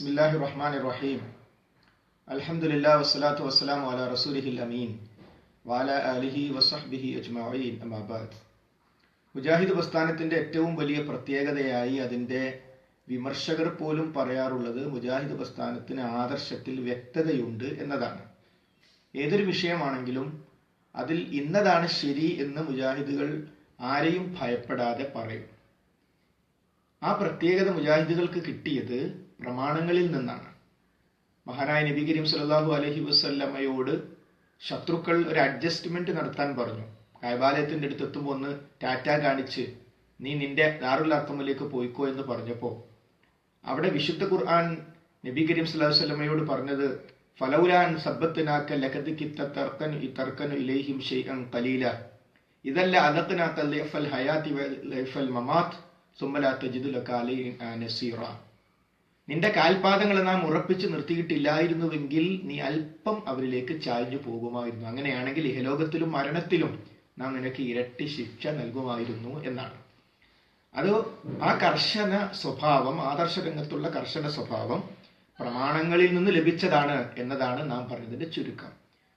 ബിസ്മില്ലാഹി റഹ്മാൻ റഹീം അൽഹംദുലില്ലാ വസ്സലാത്തു വസ്സലാമു അലാ റസൂലിഹിൽ അമീൻ. വാല അലിഹി വസഹ്ബിഹി അജ്മഈൻ. അമാബാദ് മുജാഹിദ് പ്രസ്ഥാനത്തിന്റെ ഏറ്റവും വലിയ പ്രത്യേകതയായി അതിന്റെ വിമർശകർ പോലും പറയാറുള്ളത് മുജാഹിദ് പ്രസ്ഥാനത്തിന് ആദർശത്തിൽ വ്യക്തതയുണ്ട് എന്നതാണ്. ഏതൊരു വിഷയമാണെങ്കിലും അതിൽ ഇന്നതാണ് ശരി എന്ന് മുജാഹിദുകൾ ആരെയും ഭയപ്പെടാതെ പറയും. ആ പ്രത്യേകത മുജാഹിദുകൾക്ക് കിട്ടിയത് പ്രമാണങ്ങളിൽ നിന്നാണ്. മഹാനായ നബി കരീം സല്ലല്ലാഹു അലൈഹി വസല്ലമയോട് ശത്രുക്കൾ ഒരു അഡ്ജസ്റ്റ്മെന്റ് നടത്താൻ പറഞ്ഞു. കൈബാലയത്തിന്റെ അടുത്ത് എത്തുമ്പോൾ ഒന്ന് ടാറ്റ കാണിച്ച് നീ നിന്റെ ദാറുൽ അർക്കമിലേക്ക് പോയിക്കോ എന്ന് പറഞ്ഞപ്പോൾ അവിടെ വിശുദ്ധ ഖുർആൻ നബി കരീം സല്ലല്ലാഹു അലൈഹി വസല്ലമയോട് പറഞ്ഞത് ഫലൗലാൻ സബ്ബത്തിനാക്ക ലഖദ് കിത്ത തർക്കൻ തർക്കനു ഇലൈഹിം ഷൈഅൻ ഖലീല. ഇതല്ല അദഖനാക്ക ലൈഫൽ ഹയാതി ലൈഫൽ മമാത്ത് സുമ്മല തജിദു ലക അലൈഹിൻ നസീറ. നിന്റെ കാൽപാദങ്ങൾ നാം ഉറപ്പിച്ച് നിർത്തിയിട്ടില്ലായിരുന്നുവെങ്കിൽ നീ അല്പം അവരിലേക്ക് ചായഞ്ഞു പോകുമായിരുന്നു. അങ്ങനെയാണെങ്കിൽ ഇഹലോകത്തിലും മരണത്തിലും നാം നിനക്ക് ഇരട്ടി ശിക്ഷ നൽകുമായിരുന്നു എന്നാണ്. അത് ആ കർശന സ്വഭാവം ആദർശ രംഗത്തുള്ള കർശന സ്വഭാവം പ്രമാണങ്ങളിൽ നിന്ന് ലഭിച്ചതാണ് എന്നതാണ് നാം പറഞ്ഞതിന്റെ ചുരുക്കം.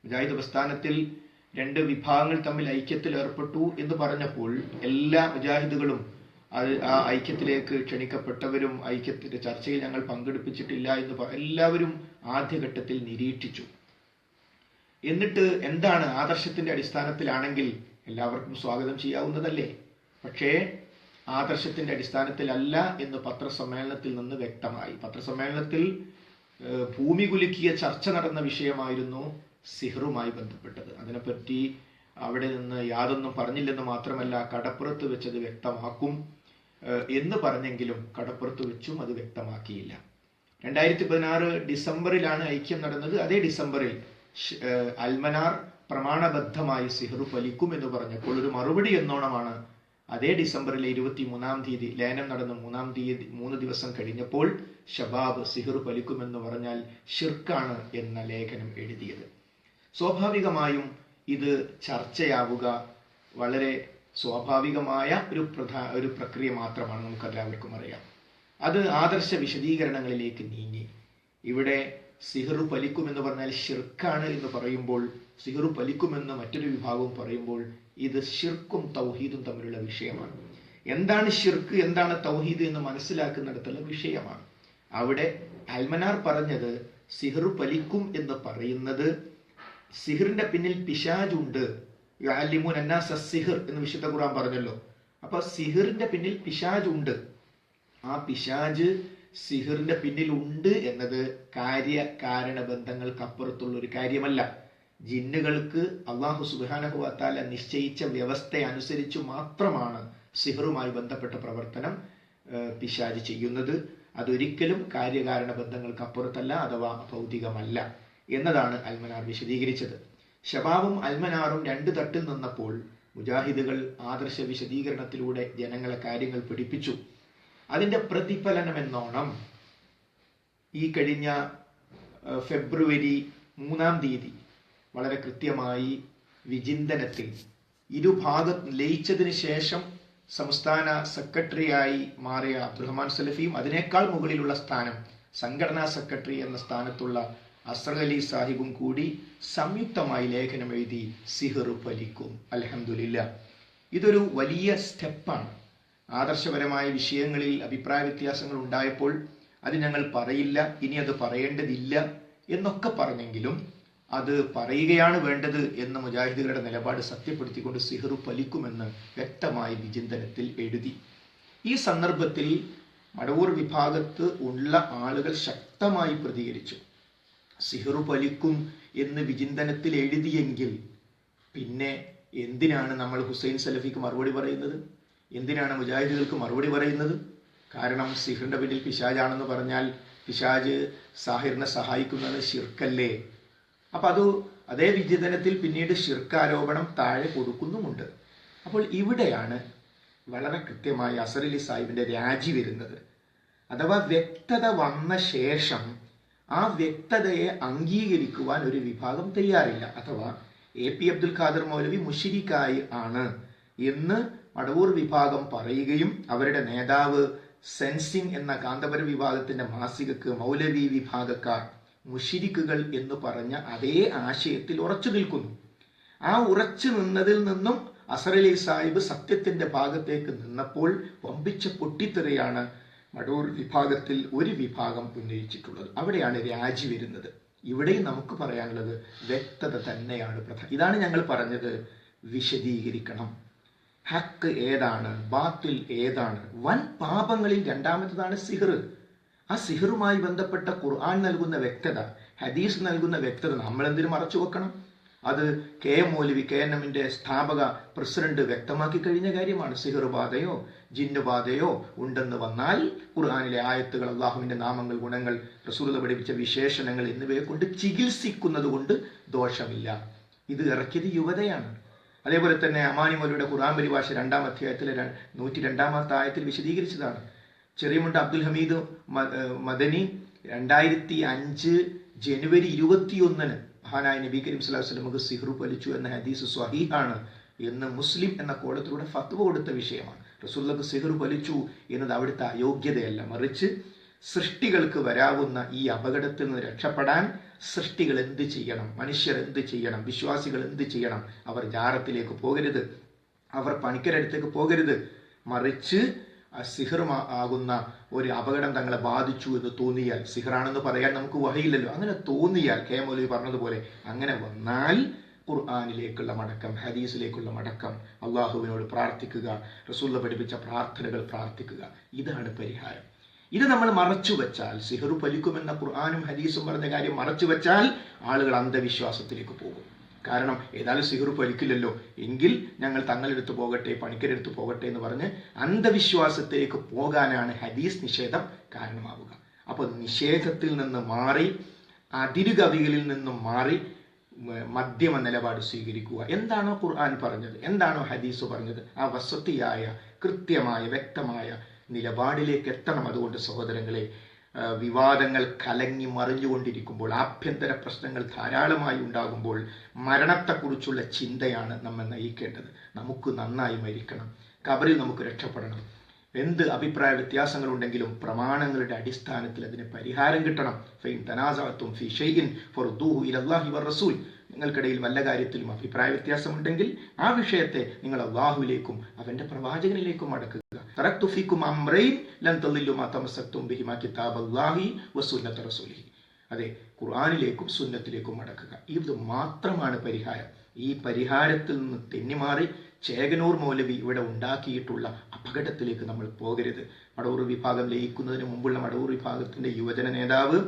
മുജാഹിദ് പ്രസ്ഥാനത്തിൽ രണ്ട് വിഭാഗങ്ങൾ തമ്മിൽ ഐക്യത്തിൽ ഏർപ്പെട്ടു എന്ന് പറഞ്ഞപ്പോൾ എല്ലാ മുജാഹിദുകളും ആ ഐക്യത്തിലേക്ക് ക്ഷണിക്കപ്പെട്ടവരും ഐക്യത്തിന്റെ ചർച്ചയിൽ ഞങ്ങൾ പങ്കെടുപ്പിച്ചിട്ടില്ല എന്ന് എല്ലാവരും ആദ്യഘട്ടത്തിൽ നിരീക്ഷിച്ചു. എന്നിട്ട് എന്താണ് ആദർശത്തിന്റെ അടിസ്ഥാനത്തിലാണെങ്കിൽ എല്ലാവർക്കും സ്വാഗതം ചെയ്യാവുന്നതല്ലേ? പക്ഷേ ആദർശത്തിന്റെ അടിസ്ഥാനത്തിലല്ല എന്ന് പത്രസമ്മേളനത്തിൽ നിന്ന് വ്യക്തമായി. പത്രസമ്മേളനത്തിൽ ഭൂമി കുലുക്കിയ ചർച്ച നടന്ന വിഷയമായിരുന്നു സിഹറുമായി ബന്ധപ്പെട്ടത്. അതിനെപ്പറ്റി അവിടെ നിന്ന് യാതൊന്നും പറഞ്ഞില്ലെന്ന് മാത്രമല്ല കടപ്പുറത്ത് വെച്ചത് വ്യക്തമാക്കും. എന്ന് പറഞ്ഞെങ്കിലും കടപ്പുറത്ത് വെച്ചും അത് വ്യക്തമാക്കിയില്ല. രണ്ടായിരത്തി പതിനാറ് ഡിസംബറിലാണ് ഐക്യം നടന്നത്. അതേ ഡിസംബറിൽ അൽമനാർ പ്രമാണബദ്ധമായി സിഹറു ഫലിക്കും എന്ന് പറഞ്ഞപ്പോൾ ഒരു മറുപടി എന്നോണമാണ് അതേ ഡിസംബറിലെ ഇരുപത്തി മൂന്നാം തീയതി ലയനം നടന്ന മൂന്നാം തീയതി മൂന്ന് ദിവസം കഴിഞ്ഞപ്പോൾ ഷബാബ് സിഹറു ഫലിക്കുമെന്ന് പറഞ്ഞാൽ ഷിർക്കാണ് എന്ന ലേഖനം എഴുതിയത്. സ്വാഭാവികമായും ഇത് ചർച്ചയാവുക വളരെ സ്വാഭാവികമായ ഒരു പ്രധാ ഒരു പ്രക്രിയ മാത്രമാണ് നമുക്ക് എല്ലാവർക്കും അറിയാം. അത് ആദർശ വിശദീകരണങ്ങളിലേക്ക് നീങ്ങി. ഇവിടെ സിഹറു പലിക്കുമെന്ന് പറഞ്ഞാൽ ഷിർക്കാണ് എന്ന് പറയുമ്പോൾ സിഹറു പലിക്കുമെന്ന് മറ്റൊരു വിഭാഗവും പറയുമ്പോൾ ഇത് ഷിർക്കും തൗഹീദും തമ്മിലുള്ള വിഷയമാണ്. എന്താണ് ഷിർക്ക് എന്താണ് തൗഹീദ് എന്ന് മനസ്സിലാക്കുന്നിടത്തുള്ള വിഷയമാണ്. അവിടെ അൽമനാർ പറഞ്ഞത് സിഹറു പലിക്കും എന്ന് പറയുന്നത് സിഹിറിന്റെ പിന്നിൽ പിശാജുണ്ട് യാലിമുൻ അന്നാസ സിഹിർ എന്ന് വിശുദ്ധ ഖുർആൻ പറഞ്ഞല്ലോ. അപ്പൊ സിഹിറിന്റെ പിന്നിൽ പിശാജ് ഉണ്ട്. ആ പിശാജ് സിഹിറിന്റെ പിന്നിൽ ഉണ്ട് എന്നത് കാര്യ കാരണ ബന്ധങ്ങൾക്കപ്പുറത്തുള്ള ഒരു കാര്യമല്ല. ജിന്നുകൾക്ക് അള്ളാഹു സുബാനഹുവാത്താല നിശ്ചയിച്ച വ്യവസ്ഥ അനുസരിച്ച് മാത്രമാണ് സിഹറുമായി ബന്ധപ്പെട്ട പ്രവർത്തനം പിശാജ് ചെയ്യുന്നത്. അതൊരിക്കലും കാര്യകാരണ ബന്ധങ്ങൾക്ക് അപ്പുറത്തല്ല അഥവാ ഭൗതികമല്ല എന്നതാണ് അൽമനാർ വിശദീകരിച്ചത്. ഷബാബും അൽമനാറും രണ്ട് തട്ടിൽ നിന്നപ്പോൾ മുജാഹിദുകൾ ആദർശ വിശദീകരണത്തിലൂടെ ജനങ്ങളെ കാര്യങ്ങൾ പിടിപ്പിച്ചു അതിന്റെ പ്രതിഫലനമെന്നോണം ഈ കഴിഞ്ഞ ഫെബ്രുവരി മൂന്നാം തീയതി വളരെ കൃത്യമായി വിചിന്തനത്തിൽ ഇരുഭാഗം ലയിച്ചതിന് ശേഷം സംസ്ഥാന സെക്രട്ടറിയായി മാറിയ അബ്ദുറഹ്മാൻ സലഫിയും അതിനേക്കാൾ മുകളിലുള്ള സ്ഥാനം സംഘടനാ സെക്രട്ടറി എന്ന സ്ഥാനത്തുള്ള അലി സാഹിബും കൂടി സംയുക്തമായി ലേഖനം എഴുതി സിഹർ ഫലിക്കും. അലഹമില്ല ഇതൊരു വലിയ സ്റ്റെപ്പാണ്. ആദർശപരമായ വിഷയങ്ങളിൽ അഭിപ്രായ വ്യത്യാസങ്ങൾ ഉണ്ടായപ്പോൾ അത് ഞങ്ങൾ പറയില്ല ഇനി അത് പറയേണ്ടതില്ല എന്നൊക്കെ പറഞ്ഞെങ്കിലും അത് പറയുകയാണ് വേണ്ടത് എന്ന മുജാഹിദുകളുടെ നിലപാട് സത്യപ്പെടുത്തിക്കൊണ്ട് സിഹറു ഫലിക്കുമെന്ന് വ്യക്തമായി വിചിന്തനത്തിൽ എഴുതി. ഈ സന്ദർഭത്തിൽ മടവൂർ വിഭാഗത്ത് ഉള്ള ആളുകൾ ശക്തമായി പ്രതികരിച്ചു. സിഹറു പലിക്കും എന്ന് വിചിന്തനത്തിൽ എഴുതിയെങ്കിൽ പിന്നെ എന്തിനാണ് നമ്മൾ ഹുസൈൻ സലഫിക്ക് മറുപടി പറയുന്നത്? എന്തിനാണ് മുജാഹിദുകൾക്ക് മറുപടി പറയുന്നത്? കാരണം സിഹറിന്റെ പിന്നിൽ പിശാജാണെന്ന് പറഞ്ഞാൽ പിശാജ് സാഹിറിനെ സഹായിക്കുന്നത് ഷിർക്കല്ലേ അപ്പൊ അത് അതേ വിചിന്തനത്തിൽ പിന്നീട് ഷിർക്ക് ആരോപണം താഴെ കൊടുക്കുന്നുമുണ്ട്. അപ്പോൾ ഇവിടെയാണ് വളരെ കൃത്യമായി അസറലി സാഹിബിന്റെ രാജി വരുന്നത്. അഥവാ വ്യക്തത വന്ന ശേഷം ആ വ്യക്തതയെ അംഗീകരിക്കുവാൻ ഒരു വിഭാഗം തയ്യാറില്ല. അഥവാ എ പി അബ്ദുൽ ഖാദർ മൗലവി മുഷിരിക്കായി ആണ് എന്ന് മടവൂർ വിഭാഗം പറയുകയും അവരുടെ നേതാവ് സെൻസിംഗ് എന്ന കാന്തപുര വിഭാഗത്തിന്റെ മാസികക്ക് മൗലവി വിഭാഗക്കാർ മുഷിരിക്കുകൾ എന്ന് പറഞ്ഞ അതേ ആശയത്തിൽ ഉറച്ചു നിൽക്കുന്നു. ആ ഉറച്ചു നിന്നതിൽ നിന്നും അസറലി സാഹിബ് സത്യത്തിന്റെ ഭാഗത്തേക്ക് നിന്നപ്പോൾ വമ്പിച്ച പൊട്ടിത്തെറിയാണ് മടൂർ വിഭാഗത്തിൽ ഒരു വിഭാഗം ഉന്നയിച്ചിട്ടുള്ളത്. അവിടെയാണ് രാജി വരുന്നത്. ഇവിടെയും നമുക്ക് പറയാനുള്ളത് വ്യക്തത തന്നെയാണ് പ്രധാനം ഇതാണ് ഞങ്ങൾ പറഞ്ഞത് വിശദീകരിക്കണം. ഹക്ക് ഏതാണ്? ബാത്തിൽ ഏതാണ്? വൻ പാപങ്ങളിൽ രണ്ടാമത്തതാണ് സിഹർ. ആ സിഹറുമായി ബന്ധപ്പെട്ട ഖുർആൻ നൽകുന്ന വ്യക്തത ഹദീസ് നൽകുന്ന വ്യക്തത നമ്മൾ എന്തിനു മറച്ചു വെക്കണം? അത് K M Moulavi K N എമ്മിന്റെ സ്ഥാപക പ്രസിഡന്റ് വ്യക്തമാക്കി കഴിഞ്ഞ കാര്യമാണ്. സിഹിർബാധയോ ജിന്നുബാധയോ ഉണ്ടെന്ന് വന്നാൽ ഖുർആാനിലെ ആയത്തുകൾ അള്ളാഹുവിന്റെ നാമങ്ങൾ ഗുണങ്ങൾ റസൂലത പഠിപ്പിച്ച വിശേഷണങ്ങൾ എന്നിവയെ കൊണ്ട് ചികിത്സിക്കുന്നത് കൊണ്ട് ദോഷമില്ല. ഇത് ഇറക്കിയത് യുവതയാണ്. അതേപോലെ തന്നെ അമാനി മൗലിയുടെ ഖുർആൻ പരിഭാഷ രണ്ടാം അധ്യായത്തിലെ നൂറ്റി രണ്ടാമത്തെ ആയത്തിൽ വിശദീകരിച്ചതാണ്. ചെറിയമുണ്ട് അബ്ദുൽ ഹമീദ് മദനി രണ്ടായിരത്തി അഞ്ച് ജനുവരി ഇരുപത്തിയൊന്നിന് മഹാനായ നബി കരീം സ്വലാഹു വസ്ലമക്ക് സിഹ്റു പലിച്ചു എന്ന ഹദീസ് സ്വഹീഹാണ് എന്ന് മുസ്ലിം എന്ന കോടത്തിലൂടെ ഫത്വ കൊടുത്ത വിഷയമാണ്. റസൂല്ലക്ക് സിഹ്റു പലിച്ചു എന്നത് അവിടുത്തെ അയോഗ്യതയല്ല. മറിച്ച് സൃഷ്ടികൾക്ക് വരാവുന്ന ഈ അപകടത്തിൽ നിന്ന് രക്ഷപ്പെടാൻ സൃഷ്ടികൾ എന്ത് ചെയ്യണം? മനുഷ്യർ എന്ത് ചെയ്യണം? വിശ്വാസികൾ എന്ത് ചെയ്യണം? അവർ ജാറത്തിലേക്ക് പോകരുത്. അവർ പണിക്കരടുത്തേക്ക് പോകരുത്. മറിച്ച് സിഹർ ആകുന്ന ഒരു അപകടം തങ്ങളെ ബാധിച്ചു എന്ന് തോന്നിയാൽ സിഹറാണെന്ന് പറയാൻ നമുക്ക് വഹയില്ലല്ലോ അങ്ങനെ തോന്നിയാൽ കെ മൗലവി പറഞ്ഞതുപോലെ അങ്ങനെ വന്നാൽ ഖുർആാനിലേക്കുള്ള മടക്കം ഹദീസിലേക്കുള്ള മടക്കം അള്ളാഹുവിനോട് പ്രാർത്ഥിക്കുക റസൂല്ല പഠിപ്പിച്ച പ്രാർത്ഥനകൾ പ്രാർത്ഥിക്കുക ഇതാണ് പരിഹാരം. ഇത് നമ്മൾ മറച്ചു വെച്ചാൽ സിഹറു പലിക്കുമെന്ന ഖുർആാനും ഹദീസും പറഞ്ഞ കാര്യം മറച്ചു വെച്ചാൽ ആളുകൾ അന്ധവിശ്വാസത്തിലേക്ക് പോകും. കാരണം ഏതായാലും സിഹർ ഫലിക്കില്ലല്ലോ എങ്കിൽ ഞങ്ങൾ തങ്ങളെടുത്ത് പോകട്ടെ പണിക്കരെടുത്ത് പോകട്ടെ എന്ന് പറഞ്ഞ് അന്ധവിശ്വാസത്തിലേക്ക് പോകാനാണ് ഹദീസ് നിഷേധം കാരണമാവുക. അപ്പോൾ നിഷേധത്തിൽ നിന്ന് മാറി അതിരുകവികളിൽ നിന്നും മാറി മധ്യമ നിലപാട് സ്വീകരിക്കുക. എന്താണോ ഖുർആൻ പറഞ്ഞത് എന്താണോ ഹദീസ് പറഞ്ഞത് ആ വസത്തിയായ കൃത്യമായ വ്യക്തമായ നിലപാടിലേക്ക് എത്തണം അതുകൊണ്ട് സഹോദരങ്ങളെ. വിവാദങ്ങൾ കലങ്ങി മറിഞ്ഞുകൊണ്ടിരിക്കുമ്പോൾ ആഭ്യന്തര പ്രശ്നങ്ങൾ ധാരാളമായി ഉണ്ടാകുമ്പോൾ മരണത്തെക്കുറിച്ചുള്ള ചിന്തയാണ് നമ്മൾ നയിക്കേണ്ടത്. നമുക്ക് നന്നായി മരിക്കണം. കബറിൽ നമുക്ക് രക്ഷപ്പെടണം. എന്ത് അഭിപ്രായ വ്യത്യാസങ്ങളുണ്ടെങ്കിലും പ്രമാണങ്ങളുടെ അടിസ്ഥാനത്തിൽ അതിന് പരിഹാരം കിട്ടണം. ഫൈൻ ഫി ഷെയ്ൻ ഫോർ റസൂൽ. നിങ്ങൾക്കിടയിൽ വല്ല കാര്യത്തിലും അഭിപ്രായ വ്യത്യാസമുണ്ടെങ്കിൽ ആ വിഷയത്തെ നിങ്ങൾ അള്ളാഹുവിലേക്കും അവന്റെ പ്രവാചകനിലേക്കും മടക്കുക അതെ ഖുർആാനിലേക്കും സുന്നത്തിലേക്കും മടക്കുക ഇത് മാത്രമാണ് പരിഹാരം. ഈ പരിഹാരത്തിൽ നിന്ന് തെന്നിമാറി ചേകനൂർ മൗലവി ഇവിടെ ഉണ്ടാക്കിയിട്ടുള്ള അപകടത്തിലേക്ക് നമ്മൾ പോകരുത്. മടവൂർ വിഭാഗം ലയിക്കുന്നതിന് മുമ്പുള്ള മടവൂർ വിഭാഗത്തിന്റെ യുവജന നേതാവ്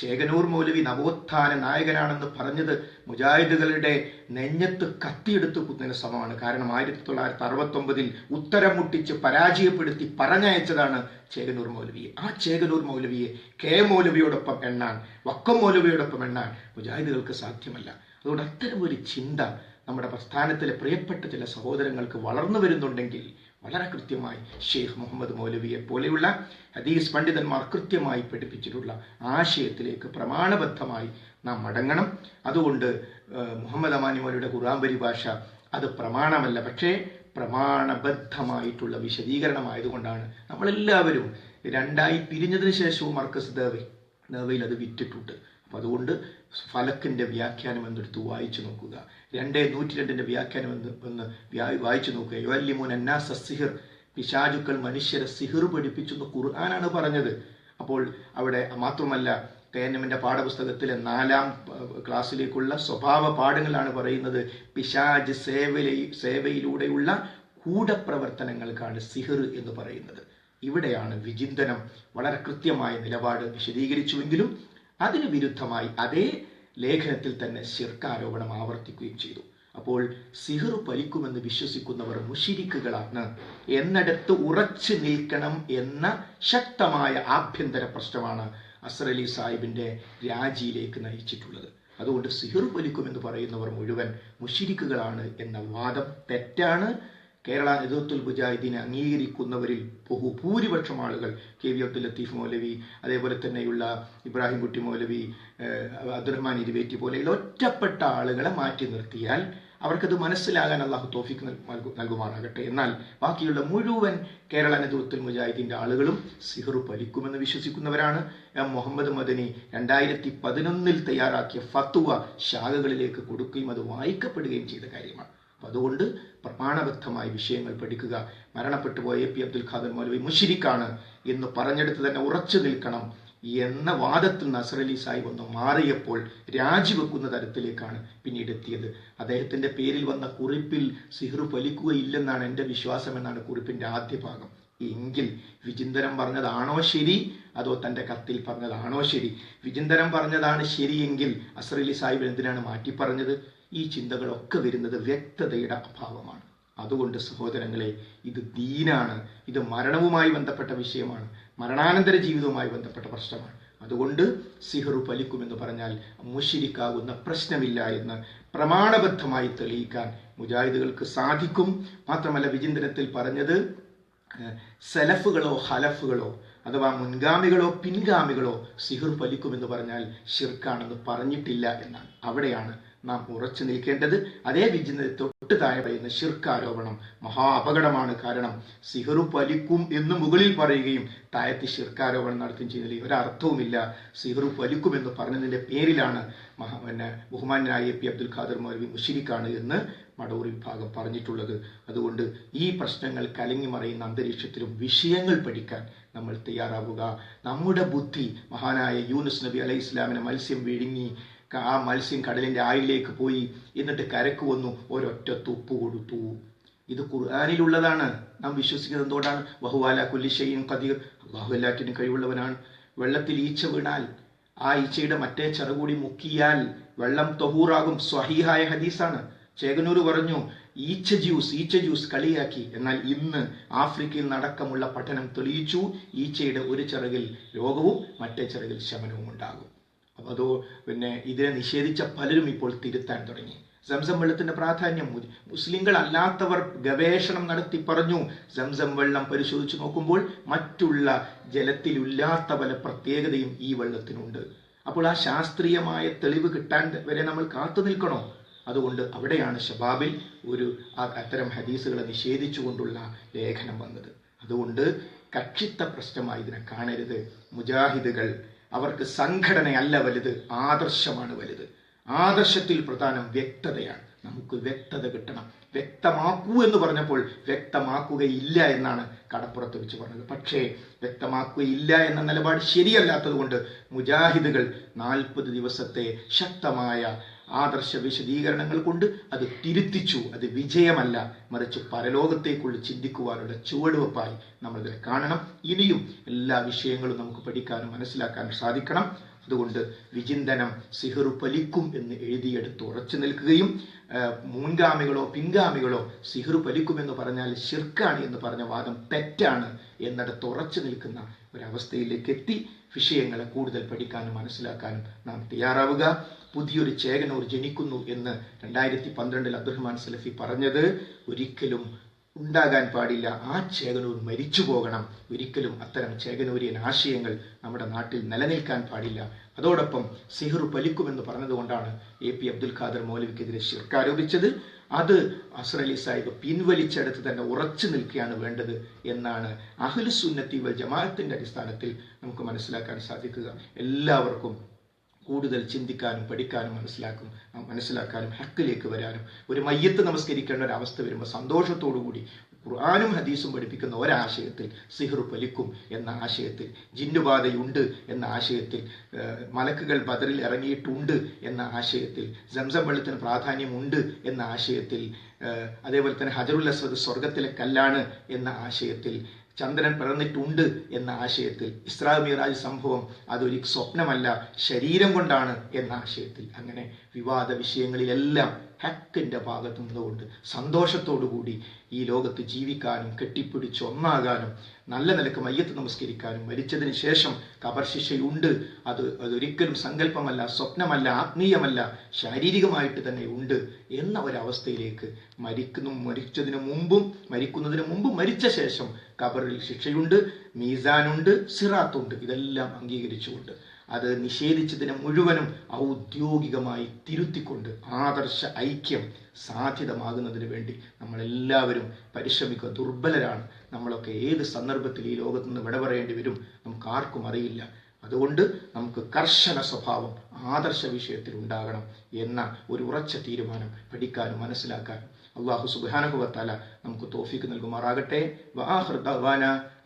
ചേകനൂർ മൗലവി നവോത്ഥാന നായകനാണെന്ന് പറഞ്ഞത് മുജാഹിദുകളുടെ നെഞ്ഞത്ത് കത്തിയെടുത്ത് കുത്തിന് സമമാണ്. കാരണം ആയിരത്തി തൊള്ളായിരത്തി അറുപത്തി ഒമ്പതിൽ ഉത്തരം മുട്ടിച്ച് പരാജയപ്പെടുത്തി പറഞ്ഞയച്ചതാണ് ചേകനൂർ മൗലവിയെ ആ ചേകനൂർ മൗലവിയെ കെ മൗലവിയോടൊപ്പം എണ്ണാൻ വക്കം മൗലവിയോടൊപ്പം എണ്ണാൻ മുജാഹിദുകൾക്ക് സാധ്യമല്ല. അതുകൊണ്ട് അത്തരം ഒരു ചിന്ത നമ്മുടെ പ്രസ്ഥാനത്തിലെ പ്രിയപ്പെട്ട ചില സഹോദരങ്ങൾക്ക് വളർന്നു വരുന്നുണ്ടെങ്കിൽ വളരെ കൃത്യമായി ഷെയ്ഖ് മുഹമ്മദ് മൗലവിയെ പോലെയുള്ള ഹദീസ് പണ്ഡിതന്മാർ കൃത്യമായി പഠിപ്പിച്ചിട്ടുള്ള ആശയത്തിലേക്ക് പ്രമാണബദ്ധമായി നാം മടങ്ങണം. അതുകൊണ്ട് മുഹമ്മദ് അമാനി മൗലയുടെ ഖുറാൻ പരിഭാഷ അത് പ്രമാണമല്ല പക്ഷേ പ്രമാണബദ്ധമായിട്ടുള്ള വിശദീകരണമായതുകൊണ്ടാണ് നമ്മളെല്ലാവരും രണ്ടായി പിരിഞ്ഞതിന് ശേഷവും മർക്കസ് ദേവ ദേവയിൽ അത് വിറ്റിട്ടുണ്ട്. അപ്പം അതുകൊണ്ട് ഫലക്കിന്റെ വ്യാഖ്യാനം എന്നെടുത്ത് വായിച്ചു നോക്കുക. രണ്ടേ നൂറ്റി രണ്ടിന്റെ വ്യാഖ്യാനം എന്ന് ഒന്ന് വായിച്ചു നോക്കുക. യുവല്ലിമുൻ അന്നാസ സിഹിർ പിശാചുക്കൾ മനുഷ്യരെ സിഹിർ പഠിപ്പിച്ചു എന്ന് ഖുർആനാണ് പറഞ്ഞത്. അപ്പോൾ അവിടെ മാത്രമല്ല കെ പാഠപുസ്തകത്തിലെ നാലാം ക്ലാസ്സിലേക്കുള്ള സ്വഭാവ പാഠങ്ങളാണ് പറയുന്നത്. പിശാജ് സേവയിലെ സേവയിലൂടെയുള്ള കൂടപ്രവർത്തനങ്ങൾക്കാണ് സിഹിർ എന്ന് പറയുന്നത്. ഇവിടെയാണ് വിചിന്തനം വളരെ കൃത്യമായ നിലപാട് വിശദീകരിച്ചുവെങ്കിലും അതിന് വിരുദ്ധമായി അതേ ലേഖനത്തിൽ തന്നെ ശിർക്കാരോപണം ആവർത്തിക്കുകയും ചെയ്തു. അപ്പോൾ സിഹർ പലിക്കുമെന്ന് വിശ്വസിക്കുന്നവർ മുഷിരിക്കുകളാണ്. എന്നിടത്ത് ഉറച്ചു നിൽക്കണം എന്ന ശക്തമായ ആഭ്യന്തര പ്രശ്നമാണ് അസ്രലി സാഹിബിന്റെ രാജിയിലേക്ക് നയിച്ചിട്ടുള്ളത്. അതുകൊണ്ട് സിഹർ പലിക്കുമെന്ന് പറയുന്നവർ മുഴുവൻ മുഷിരിക്കുകളാണ് എന്ന വാദം തെറ്റാണ്. കേരള നേതൃത്വൽ മുജാഹിദീനെ അംഗീകരിക്കുന്നവരിൽ ബഹുഭൂരിപക്ഷം ആളുകൾ കെ വി അബ്ദുൽ ലത്തീഫ് മൗലവി അതേപോലെ തന്നെയുള്ള ഇബ്രാഹിം കുട്ടി മൗലവി അബ്ദുറഹ്മാൻ ഇരുവേറ്റി പോലെയുള്ള ഒറ്റപ്പെട്ട ആളുകളെ മാറ്റി നിർത്തിയാൽ അവർക്കത് മനസ്സിലാകാൻ അള്ളാഹു തോഫിക്ക് നൽകുമാറാകട്ടെ. എന്നാൽ ബാക്കിയുള്ള മുഴുവൻ കേരള നേതൃത്വത്തിൽ മുജാഹിദിന്റെ ആളുകളും സിഹറു പലിക്കുമെന്ന് വിശ്വസിക്കുന്നവരാണ്. എം മുഹമ്മദ് മദനി രണ്ടായിരത്തി പതിനൊന്നിൽ തയ്യാറാക്കിയ ഫത്തുവ ശാഖകളിലേക്ക് കൊടുക്കുകയും അത് വായിക്കപ്പെടുകയും ചെയ്ത കാര്യമാണ്. അതുകൊണ്ട് പ്രമാണബദ്ധമായ വിഷയങ്ങൾ പഠിക്കുക. മരണപ്പെട്ടു പോയ എ പി അബ്ദുൽ ഖാദർ മൗലവി മുഷിരിക്കാണ് എന്ന് പറഞ്ഞെടുത്ത് തന്നെ ഉറച്ചു നിൽക്കണം എന്ന വാദത്തിൽ നസർ അലി സാഹിബ് ഒന്ന് മാറിയപ്പോൾ രാജിവെക്കുന്ന തരത്തിലേക്കാണ് പിന്നീട് എത്തിയത്. അദ്ദേഹത്തിന്റെ പേരിൽ വന്ന കുറിപ്പിൽ സിഹ്റു ഫലിക്കുകയില്ലെന്നാണ് എന്റെ വിശ്വാസം എന്നാണ് കുറിപ്പിന്റെ ആദ്യ ഭാഗം. എങ്കിൽ വിചിന്തനം പറഞ്ഞതാണോ ശരി? അതോ തന്റെ കത്തിൽ പറഞ്ഞതാണോ ശരി? വിചിന്തനം പറഞ്ഞതാണ് ശരിയെങ്കിൽ അസർ അലി സാഹിബ് എന്തിനാണ് മാറ്റി പറഞ്ഞത് ഈ ചിന്തകളൊക്കെ വരുന്നത് വ്യക്തതയുടെ അഭാവമാണ്. അതുകൊണ്ട് സഹോദരങ്ങളെ ഇത് ദീനാണ്. ഇത് മരണവുമായി ബന്ധപ്പെട്ട വിഷയമാണ്. മരണാനന്തര ജീവിതവുമായി ബന്ധപ്പെട്ട പ്രശ്നമാണ്. അതുകൊണ്ട് സിഹറു പലിക്കുമെന്ന് പറഞ്ഞാൽ മുഷിരിക്കാവുന്ന പ്രശ്നമില്ല എന്ന് പ്രമാണബദ്ധമായി തെളിയിക്കാൻ മുജാഹിദുകൾക്ക് സാധിക്കും. മാത്രമല്ല വിചിന്തനത്തിൽ പറഞ്ഞത് സെലഫുകളോ ഹലഫുകളോ അഥവാ മുൻഗാമികളോ പിൻഗാമികളോ സിഹർ പലിക്കുമെന്ന് പറഞ്ഞാൽ ഷിർക്കാണെന്ന് പറഞ്ഞിട്ടില്ല എന്നാണ്. അവിടെയാണ് നാം ഉറച്ചു നിൽക്കേണ്ടത് അതേ വിജിന് തൊട്ട് താഴെ പറയുന്ന ശിർക്കാരോപണം മഹാ അപകടമാണ് കാരണം സിഹറു പലിക്കും എന്ന് മുകളിൽ പറയുകയും താഴത്ത് ശിർക്കാരോപണം നടത്തുകയും ചെയ്യുന്നതിൽ ഒരർത്ഥവുമില്ല. സിഹറു പലിക്കും എന്ന് പറഞ്ഞതിന്റെ പേരിലാണ് മഹാ പിന്നെ ബഹുമാനായ എ പി അബ്ദുൽ ഖാദർ മൗലവി മുഷിരിക്കാണ് എന്ന് മടവൂർ വിഭാഗം പറഞ്ഞിട്ടുള്ളത്. അതുകൊണ്ട് ഈ പ്രശ്നങ്ങൾ കലങ്ങി മറയുന്ന അന്തരീക്ഷത്തിലും വിഷയങ്ങൾ പഠിക്കാൻ നമ്മൾ തയ്യാറാവുക. നമ്മുടെ ബുദ്ധി മഹാനായ യൂനുസ് നബി അലൈഹി ഇസ്ലാമിനെ മത്സ്യം വിഴുങ്ങി ആ മത്സ്യം കടലിന്റെ ആയിലേക്ക് പോയി എന്നിട്ട് കരക്ക് വന്നു ഒരൊറ്റ തുപ്പ് കൊടുത്തു. ഇത് ഖുർആാനിലുള്ളതാണ്. നാം വിശ്വസിക്കുന്നത് എന്തുകൊണ്ടാണ്? ബഹുവാല കുല്ലിശയും കതിർ അള്ളാഹു കഴിവുള്ളവനാണ്. വെള്ളത്തിൽ ഈച്ച വീണാൽ ആ ഈച്ചയുടെ മറ്റേ ചെറുകൂടി മുക്കിയാൽ വെള്ളം തൊഹൂറാകും. സ്വഹീഹായ ഹദീസാണ്. ചേകനൂർ പറഞ്ഞു ഈച്ച ജ്യൂസ് ഈച്ച ജ്യൂസ് കളിയാക്കി. എന്നാൽ ഇന്ന് ആഫ്രിക്കയിൽ നടക്കമുള്ള പഠനം തെളിയിച്ചു ഈച്ചയുടെ ഒരു ചിറകിൽ രോഗവും മറ്റേ ചിറകിൽ ശമനവും ഉണ്ടാകും. അപ്പൊ അതോ പിന്നെ ഇതിനെ നിഷേധിച്ച പലരും ഇപ്പോൾ തിരുത്താൻ തുടങ്ങി. സംസം വെള്ളത്തിന്റെ പ്രാധാന്യം മുസ്ലിങ്ങൾ അല്ലാത്തവർ ഗവേഷണം നടത്തി പറഞ്ഞു. സംസം വെള്ളം പരിശോധിച്ചു നോക്കുമ്പോൾ മറ്റുള്ള ജലത്തിലില്ലാത്ത പല പ്രത്യേകതയും ഈ വെള്ളത്തിനുണ്ട്. അപ്പോൾ ആ ശാസ്ത്രീയമായ തെളിവ് കിട്ടാൻ വരെ നമ്മൾ കാത്തു നിൽക്കണോ? അതുകൊണ്ട് അവിടെയാണ് ഷബാബിൽ ഒരു അത്തരം ഹദീസുകളെ നിഷേധിച്ചുകൊണ്ടുള്ള ലേഖനം വന്നത്. അതുകൊണ്ട് കക്ഷിത്ത പ്രശ്നമായി ഇതിനെ കാണരുത്. മുജാഹിദുകൾ അവർക്ക് സംഘടനയല്ല വലുത് ആദർശമാണ് വലുത്. ആദർശത്തിൽ പ്രധാനം വ്യക്തതയാണ്. നമുക്ക് വ്യക്തത കിട്ടണം. വ്യക്തമാക്കൂ എന്ന് പറഞ്ഞപ്പോൾ വ്യക്തമാക്കുകയില്ല എന്നാണ് കടപ്പുറത്ത് വെച്ച് പറഞ്ഞത്. പക്ഷേ വ്യക്തമാക്കുകയില്ല എന്ന നിലപാട് ശരിയല്ലാത്തത് കൊണ്ട് മുജാഹിദുകൾ നാൽപ്പത് ദിവസത്തെ ശക്തമായ ആദർശ വിശദീകരണങ്ങൾ കൊണ്ട് അത് തിരുത്തിച്ചു. അത് വിജയമല്ല. മറിച്ച് പരലോകത്തേക്കുള്ള ചിന്തിക്കുവാനുള്ള ചുവടുവപ്പായി നമ്മൾ ഇതിനെ കാണണം. ഇനിയും എല്ലാ വിഷയങ്ങളും നമുക്ക് പഠിക്കാനും മനസ്സിലാക്കാനും സാധിക്കണം. അതുകൊണ്ട് വിചിന്തനം സിഹറു പലിക്കും എന്ന് എഴുതിയെടുത്ത് ഉറച്ചു നിൽക്കുകയും മുൻഗാമികളോ പിൻഗാമികളോ സിഹറു പലിക്കുമെന്ന് പറഞ്ഞാൽ ശിർക്കാണ് എന്ന് പറഞ്ഞ വാദം തെറ്റാണ് എന്നിടത്ത് ഉറച്ചു നിൽക്കുന്ന ഒരവസ്ഥയിലേക്ക് എത്തി. വിഷയങ്ങളെ കൂടുതൽ പഠിക്കാനും മനസ്സിലാക്കാനും നാം തയ്യാറാവുക. പുതിയൊരു ചേകനൂർ ജനിക്കുന്നു എന്ന് രണ്ടായിരത്തി പന്ത്രണ്ടിൽ അബ്ദുറഹ്മാൻ സലഫി പറഞ്ഞത് ഒരിക്കലും ഉണ്ടാകാൻ പാടില്ല. ആ ചേകനൂർ മരിച്ചു പോകണം. ഒരിക്കലും അത്തരം ചേകനൂരിയൻ ആശയങ്ങൾ നമ്മുടെ നാട്ടിൽ നിലനിൽക്കാൻ പാടില്ല. അതോടൊപ്പം സിഹറു പലിക്കുമെന്ന് പറഞ്ഞതുകൊണ്ടാണ് എ പി അബ്ദുൽ ഖാദർ മൗലവിക്കെതിരെ ഷിർക്ക് ആരോപിച്ചത്. അത് അസർ അലി സാഹിബ് പിൻവലിച്ചെടുത്ത് തന്നെ ഉറച്ചു നിൽക്കുകയാണ് വേണ്ടത് എന്നാണ് അഹ്ലു സുന്നത്തി വൽ ജമാഅത്തിന്റെ അടിസ്ഥാനത്തിൽ നമുക്ക് മനസ്സിലാക്കാൻ സാധിക്കുക. എല്ലാവർക്കും കൂടുതൽ ചിന്തിക്കാനും പഠിക്കാനും മനസ്സിലാക്കും മനസ്സിലാക്കാനും ഹക്കിലേക്ക് വരാനും ഒരു മയ്യത്ത് നമസ്കരിക്കേണ്ട ഒരു അവസ്ഥ വരുമ്പോൾ സന്തോഷത്തോടു കൂടി ഖുർആാനും ഹദീസും പഠിപ്പിക്കുന്ന ഒരാശയത്തിൽ സിഹ്റു പലിക്കും എന്ന ആശയത്തിൽ ജിന്നുബാധയുണ്ട് എന്ന ആശയത്തിൽ മലക്കുകൾ ബദറിൽ ഇറങ്ങിയിട്ടുണ്ട് എന്ന ആശയത്തിൽ സംസം വെള്ളത്തിന് പ്രാധാന്യമുണ്ട് എന്ന ആശയത്തിൽ അതേപോലെ തന്നെ ഹജറുൽ അസ്വദ് സ്വർഗത്തിലെ കല്ലാണ് എന്ന ആശയത്തിൽ ചന്ദ്രൻ പിറന്നിട്ടുണ്ട് എന്ന ആശയത്തിൽ ഇസ്രാ മിറാജ് സംഭവം അതൊരു സ്വപ്നമല്ല ശരീരം കൊണ്ടാണ് എന്ന ആശയത്തിൽ. അങ്ങനെ വിവാദ വിഷയങ്ങളിലെല്ലാം ഹക്കിന്റെ ഭാഗത്തു നിന്നുകൊണ്ട് സന്തോഷത്തോടുകൂടി ഈ ലോകത്ത് ജീവിക്കാനും കെട്ടിപ്പിടിച്ച് ഒന്നാകാനും നല്ല നിലയ്ക്ക് മയ്യത്ത് നമസ്കരിക്കാനും മരിച്ചതിന് ശേഷം കബർ ശിക്ഷയുണ്ട്. അത് അതൊരിക്കലും സങ്കല്പമല്ല സ്വപ്നമല്ല ആത്മീയമല്ല ശാരീരികമായിട്ട് തന്നെ ഉണ്ട് എന്ന ഒരവസ്ഥയിലേക്ക് മരിക്കുന്നു മരിച്ചതിന് മുമ്പും മരിക്കുന്നതിന് മുമ്പും മരിച്ച ശേഷം കബറിൽ ശിക്ഷയുണ്ട് മീസാനുണ്ട് സിറാത്തുണ്ട്. ഇതെല്ലാം അംഗീകരിച്ചുകൊണ്ട് അത് നിഷേധിച്ചതിനെ മുഴുവനും ഔദ്യോഗികമായി തിരുത്തിക്കൊണ്ട് ആദർശ ഐക്യം സാധ്യതമാകുന്നതിന് വേണ്ടി നമ്മളെല്ലാവരും പരിശ്രമിക്കുക. ദുർബലരാണ്. നമ്മളൊക്കെ ഏത് സന്ദർഭത്തിൽ ഈ ലോകത്ത് നിന്ന് വിട പറയേണ്ടി വരും നമുക്ക് ആർക്കും അറിയില്ല. അതുകൊണ്ട് നമുക്ക് കർശന സ്വഭാവം ആദർശ വിഷയത്തിൽ ഉണ്ടാകണം എന്ന ഒരു ഉറച്ച തീരുമാനം പഠിക്കാനും മനസ്സിലാക്കാനും അള്ളാഹു സുബാനഹുവത്താല നമുക്ക് തോഫിക്ക് നൽകുമാറാകട്ടെ.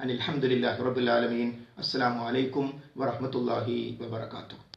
അനിൽഹമുല്ലാ റബുലാലമീൻ അസ്സാം വലൈക്കും വറഹമത്തല്ലാഹി വബർക്കാത്തു